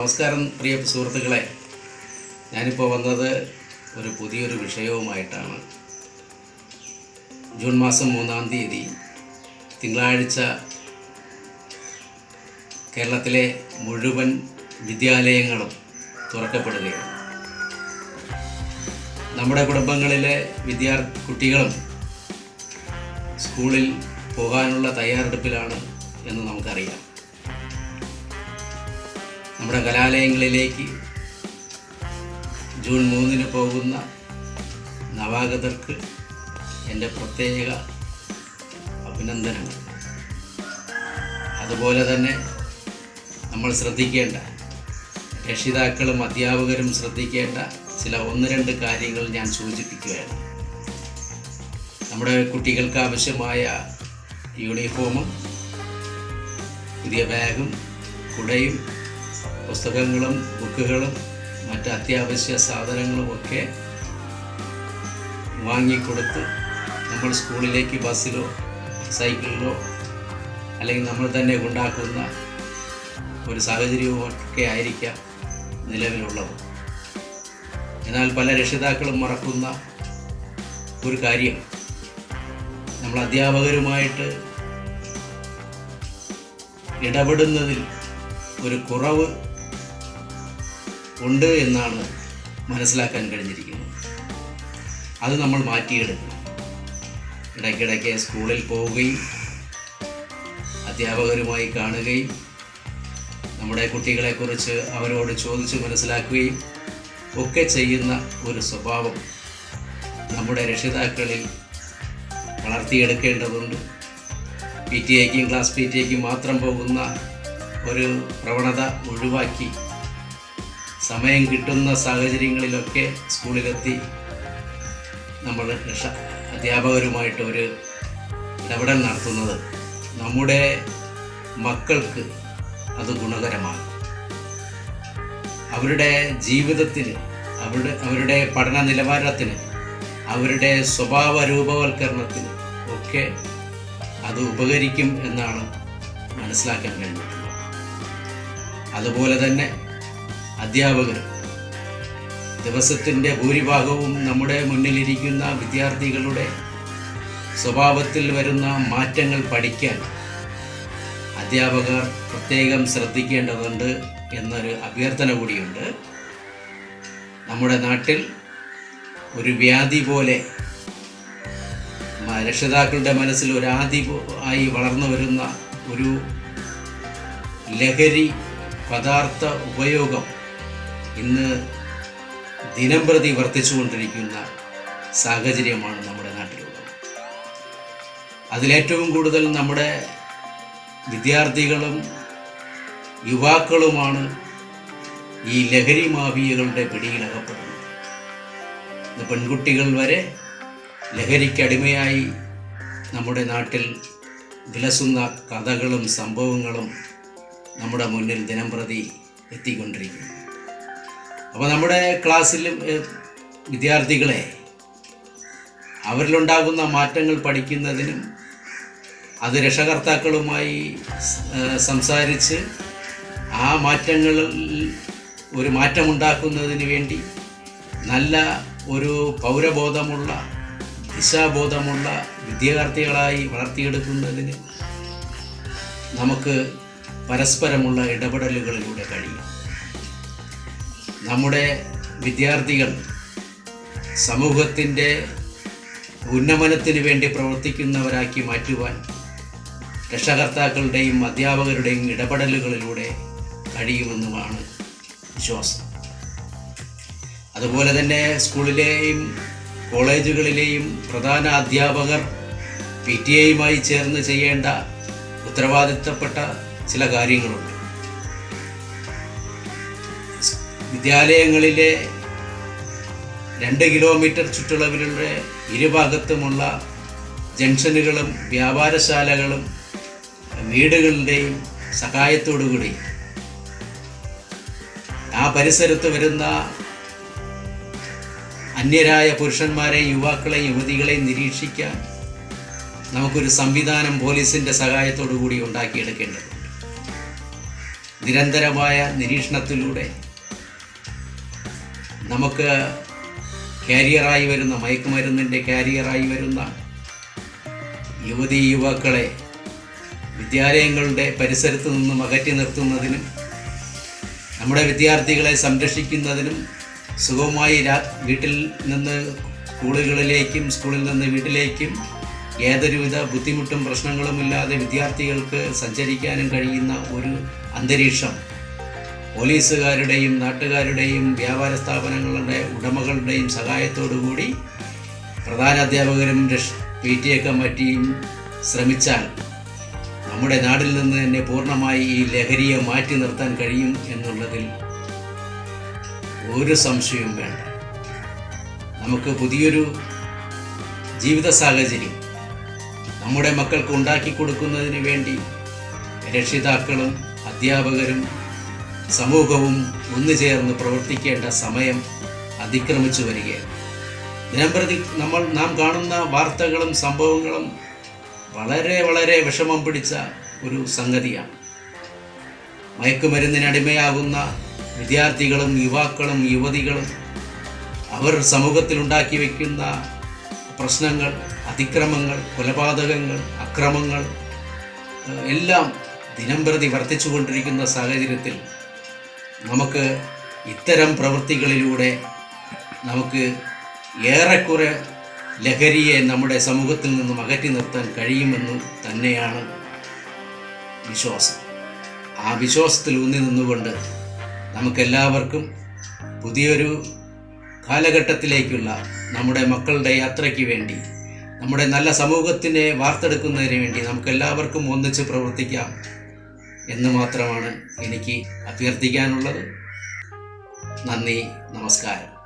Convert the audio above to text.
നമസ്കാരം പ്രിയ സുഹൃത്തുക്കളെ. ഞാനിപ്പോൾ വന്നത് ഒരു പുതിയൊരു വിഷയവുമായിട്ടാണ്. ജൂൺ മാസം മൂന്നാം തീയതി തിങ്കളാഴ്ച കേരളത്തിലെ മുഴുവൻ വിദ്യാലയങ്ങളും തുറക്കപ്പെടുകയാണ്. നമ്മുടെ കുടുംബങ്ങളിലെ വിദ്യാർത്ഥി കുട്ടികളും സ്കൂളിൽ പോകാനുള്ള തയ്യാറെടുപ്പിലാണ് എന്ന് നമുക്കറിയാം. നമ്മുടെ കലാലയങ്ങളിലേക്ക് ജൂൺ മൂന്നിന് പോകുന്ന നവാഗതർക്ക് എന്റെ പ്രത്യേക അഭിനന്ദനങ്ങൾ. അതുപോലെ തന്നെ നമ്മൾ ശ്രദ്ധിക്കേണ്ട രക്ഷിതാക്കളും അധ്യാപകരും ശ്രദ്ധിക്കേണ്ട ചില ഒന്ന് രണ്ട് കാര്യങ്ങൾ ഞാൻ സൂചിപ്പിക്കുകയാണ്. നമ്മുടെ കുട്ടികൾക്ക് ആവശ്യമായ യൂണിഫോമും പുതിയ ബാഗും കുടയും പുസ്തകങ്ങളും ബുക്കുകളും മറ്റ് അത്യാവശ്യ സാധനങ്ങളും ഒക്കെ വാങ്ങിക്കൊടുത്ത് നമ്മൾ സ്കൂളിലേക്ക് ബസ്സിലോ സൈക്കിളിലോ അല്ലെങ്കിൽ നമ്മൾ തന്നെ ഉണ്ടാക്കുന്ന ഒരു സാഹചര്യവുമൊക്കെ ആയിരിക്കാം നിലവിലുള്ളത്. എന്നാൽ പല രക്ഷിതാക്കളും മറക്കുന്ന ഒരു കാര്യം. നമ്മൾ അധ്യാപകരുമായിട്ട് ഇടപെടുന്നതിൽ ഒരു കുറവ് ഉണ്ട് എന്നാണ് മനസ്സിലാക്കാൻ കഴിഞ്ഞിരിക്കുന്നത്. അത് നമ്മൾ മാറ്റിയെടുക്കണം. ഇടയ്ക്കിടയ്ക്ക് സ്കൂളിൽ പോവുകയും അധ്യാപകരുമായി കാണുകയും നമ്മുടെ കുട്ടികളെക്കുറിച്ച് അവരോട് ചോദിച്ച് മനസ്സിലാക്കുകയും ഒക്കെ ചെയ്യുന്ന ഒരു സ്വഭാവം നമ്മുടെ രക്ഷിതാക്കളിൽ വളർത്തിയെടുക്കേണ്ടതുണ്ട്. പി ടി എക്കും ക്ലാസ് പി ടി എക്കും മാത്രം പോകുന്ന ഒരു പ്രവണത ഒഴിവാക്കി സമയം കിട്ടുന്ന സാഹചര്യങ്ങളിലൊക്കെ സ്കൂളിലെത്തി നമ്മൾ രക്ഷ അധ്യാപകരുമായിട്ട് ഒരു ഇടപെടൽ നടത്തുന്നത് നമ്മുടെ മക്കൾക്ക് അത് ഗുണകരമാണ്. അവരുടെ ജീവിതത്തിന് അവരുടെ അവരുടെ പഠന നിലവാരത്തിന് അവരുടെ സ്വഭാവ രൂപവൽക്കരണത്തിന് ഒക്കെ അത് ഉപകരിക്കും എന്നാണ് മനസ്സിലാക്കാൻ കഴിഞ്ഞിട്ടുള്ളത്. അതുപോലെ തന്നെ അധ്യാപകർ ദിവസത്തിന്റെ ഭൂരിഭാഗവും നമ്മുടെ മുന്നിലിരിക്കുന്ന വിദ്യാർത്ഥികളുടെ സ്വഭാവത്തിൽ വരുന്ന മാറ്റങ്ങൾ പഠിക്കാൻ അധ്യാപകർ പ്രത്യേകം ശ്രദ്ധിക്കേണ്ടതുണ്ട് എന്നൊരു അഭ്യർത്ഥന കൂടിയുണ്ട്. നമ്മുടെ നാട്ടിൽ ഒരു വ്യാധി പോലെ രക്ഷിതാക്കളുടെ മനസ്സിൽ ഒരു ആദി ആയി വളർന്നു വരുന്ന ഒരു ലഹരി പദാർത്ഥ ഉപയോഗം ഇന്ന് ദിനം പ്രതി വർദ്ധിച്ചുകൊണ്ടിരിക്കുന്ന സാഹചര്യമാണ് നമ്മുടെ നാട്ടിലുള്ളത്. അതിലേറ്റവും കൂടുതൽ നമ്മുടെ വിദ്യാർത്ഥികളും യുവാക്കളുമാണ് ഈ ലഹരി മാഫിയകളുടെ പിടിയിലകപ്പെടുന്നത്. പെൺകുട്ടികൾ വരെ ലഹരിക്കടിമയായി നമ്മുടെ നാട്ടിൽ വിലസുന്ന കഥകളും സംഭവങ്ങളും നമ്മുടെ മുന്നിൽ ദിനം പ്രതി എത്തിക്കൊണ്ടിരിക്കുന്നു. അപ്പോൾ നമ്മുടെ ക്ലാസ്സിലും വിദ്യാർത്ഥികളെ അവരിലുണ്ടാകുന്ന മാറ്റങ്ങൾ പഠിക്കുന്നതിനും അത് രക്ഷകർത്താക്കളുമായി സംസാരിച്ച് ആ മാറ്റങ്ങളിൽ ഒരു മാറ്റമുണ്ടാക്കുന്നതിന് വേണ്ടി നല്ല ഒരു പൗരബോധമുള്ള ദിശാബോധമുള്ള വിദ്യാർത്ഥികളായി വളർത്തിയെടുക്കുന്നതിന് നമുക്ക് പരസ്പരമുള്ള ഇടപെടലുകളിലൂടെ കഴിയും. നമ്മുടെ വിദ്യാർത്ഥികൾ സമൂഹത്തിന്റെ ഉന്നമനത്തിന് വേണ്ടി പ്രവർത്തിക്കുന്നവരാക്കി മാറ്റുവാൻ രക്ഷകർത്താക്കളുടെയും അധ്യാപകരുടെയും ഇടപെടലുകളിലൂടെ കഴിയുമെന്നുമാണ് വിശ്വാസം. അതുപോലെ തന്നെ സ്കൂളിലെയും കോളേജുകളിലെയും പ്രധാന അധ്യാപകർ പി ടി എയുമായി ചേർന്ന് ചെയ്യേണ്ട ഉത്തരവാദിത്തപ്പെട്ട ചില കാര്യങ്ങളുണ്ട്. വിദ്യാലയങ്ങളിലെ രണ്ട് കിലോമീറ്റർ ചുറ്റളവിലുള്ള ഇരുഭാഗത്തുമുള്ള ജംഗ്ഷനുകളും വ്യാപാരശാലകളും വീടുകളുടെയും സഹായത്തോടുകൂടി ആ പരിസരത്ത് വരുന്ന അന്യരായ പുരുഷന്മാരെയും യുവാക്കളെയും യുവതികളെയും നിരീക്ഷിക്കാൻ നമുക്കൊരു സംവിധാനം പോലീസിന്റെ സഹായത്തോടു കൂടി ഉണ്ടാക്കിയെടുക്കേണ്ടതുണ്ട്. നിരന്തരമായ നിരീക്ഷണത്തിലൂടെ നമുക്ക് കാരിയറായി വരുന്ന മയക്കുമരുന്നിന്റെ കാരിയറായി വരുന്ന യുവതി യുവാക്കളെ വിദ്യാലയങ്ങളുടെ പരിസരത്ത് നിന്നും അകറ്റി നിർത്തുന്നതിനും നമ്മുടെ വിദ്യാർത്ഥികളെ സംരക്ഷിക്കുന്നതിനും സുഖമായി രാ- വീട്ടിൽ നിന്ന് സ്കൂളുകളിലേക്കും സ്കൂളിൽ നിന്ന് വീട്ടിലേക്കും ഏതൊരുവിധ ബുദ്ധിമുട്ടും പ്രശ്നങ്ങളുമില്ലാതെ വിദ്യാർത്ഥികൾക്ക് സഞ്ചരിക്കാനും കഴിയുന്ന ഒരു അന്തരീക്ഷം പോലീസുകാരുടെയും നാട്ടുകാരുടെയും വ്യാപാര സ്ഥാപനങ്ങളുടെ ഉടമകളുടെയും സഹായത്തോടുകൂടി പ്രധാന അധ്യാപകരും പി ടി എ കമ്മിറ്റിയും ശ്രമിച്ചാൽ നമ്മുടെ നാടിൽ നിന്ന് തന്നെ പൂർണമായി ഈ ലഹരിയെ മാറ്റി നിർത്താൻ കഴിയും എന്നുള്ളതിൽ ഒരു സംശയവും വേണ്ട. നമുക്ക് പുതിയൊരു ജീവിത സാഹചര്യം നമ്മുടെ മക്കൾക്ക് ഉണ്ടാക്കി കൊടുക്കുന്നതിന് വേണ്ടി രക്ഷിതാക്കളും അധ്യാപകരും സമൂഹവും ഒന്നു ചേർന്ന് പ്രവർത്തിക്കേണ്ട സമയം അതിക്രമിച്ചു വരികയാണ്. ദിനംപ്രതി നമ്മൾ നാം കാണുന്ന വാർത്തകളും സംഭവങ്ങളും വളരെ വളരെ വിഷമം പിടിച്ച ഒരു സംഗതിയാണ്. മയക്കുമരുന്നിനടിമയാകുന്ന വിദ്യാർത്ഥികളും യുവാക്കളും യുവതികളും അവർ സമൂഹത്തിൽ ഉണ്ടാക്കി വയ്ക്കുന്ന പ്രശ്നങ്ങൾ അതിക്രമങ്ങൾ കൊലപാതകങ്ങൾ അക്രമങ്ങൾ എല്ലാം ദിനംപ്രതി വർദ്ധിച്ചുകൊണ്ടിരിക്കുന്ന സാഹചര്യത്തിൽ നമുക്ക് ഇത്തരം പ്രവൃത്തികളിലൂടെ നമുക്ക് ഏറെക്കുറെ ലഹരിയെ നമ്മുടെ സമൂഹത്തിൽ നിന്നും അകറ്റി നിർത്താൻ കഴിയുമെന്ന് തന്നെയാണ് വിശ്വാസം. ആ വിശ്വാസത്തിൽ ഊന്നി നിന്നുകൊണ്ട് നമുക്കെല്ലാവർക്കും പുതിയൊരു കാലഘട്ടത്തിലേക്കുള്ള നമ്മുടെ മക്കളുടെ യാത്രയ്ക്ക് വേണ്ടി നമ്മുടെ നല്ല സമൂഹത്തിനെ വാർത്തെടുക്കുന്നതിന് വേണ്ടി നമുക്കെല്ലാവർക്കും ഒന്നിച്ച് പ്രവർത്തിക്കാം. എന്ന് മാത്രമാണ് എനിക്ക് അഭ്യർത്ഥിക്കാനുള്ളത്. നന്ദി നമസ്കാരം.